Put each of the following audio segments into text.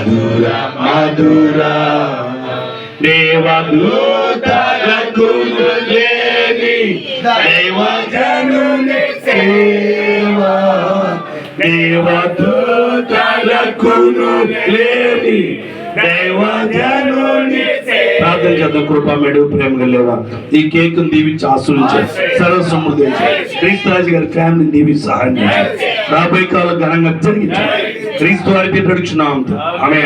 మధుర మధుర. దేవదూతలకు లేని దైవజనుని సేవ. దేవదూతలకు లేని దైవజనుని సేవ. ప్రార్థన చేద్దాం కృపమేడు ప్రేమ లేవా ఈ కేక్ దీవించి ఆశ్రయించే సర్వ సమృద్ధి క్రీస్తురాజు గారి ఫ్యామిలీని దీవించి సహాయం రాబోయే కాలం ఘనంగా జరిగించారు క్రీస్తు వారి పేరు నడుచున్నాం ఆమె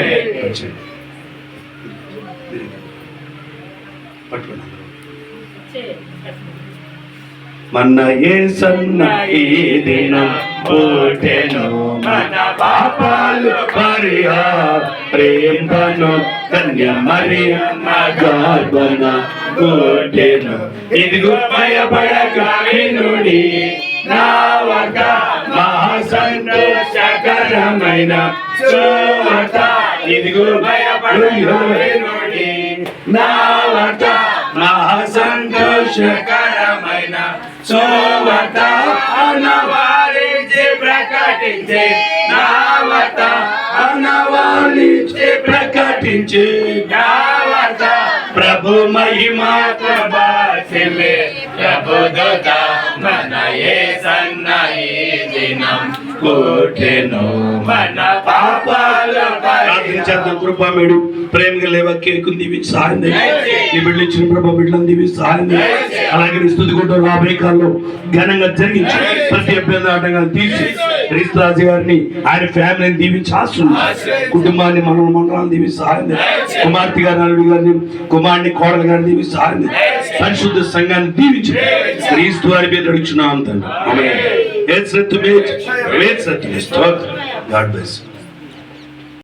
మన ఏ సన్న ఈ దినం పుట్టెను మన పాపాలు పరిహారేంబను కన్య మరియమ్మ గర్భన పుట్టెను ఇదిగో భయపడక వినుడి నా వక మహాసంతో సంతోషకరమైన చోట ఇదిగో భయపడక వినుడి నా వట మహా సంతోషకరమైన చోట అనవారించి ప్రకటించే. నా వట అనవారించి ప్రకటించే. నా వట ప్రభు మహిమా ప్రభు దోత కోటెను మన పాపాలు ప్రార్థించేద్దాం కృపా మేడు. ప్రేమగా లేవ కేకు దీవి సహాయం చేయండి. నీ బిడ్డలు ఇచ్చిన ప్రభా బిడ్డలను దీవి సహాయం. అలాగే నీ స్థుతి కొట్టు రాబోయే కాలంలో ఘనంగా జరిగించి. ప్రతి అభ్యర్థి ఆటంగాలు తీర్చి. క్రీస్తురాజు గారిని ఆయన ఫ్యామిలీని దీవించి ఆస్తుంది కుటుంబాన్ని మన మండలాన్ని దీవి సహాయం. కుమార్తె గారిని అల్లుడి గారిని కుమారుని కోడలు గారిని దీవి సహాయం. పరిశుద్ధ సంఘాన్ని దీవించి. క్రీస్తు వారి మీద అడుగుచున్నాం తండ్రి. Head set to Health certificate, weight certificate, not God based.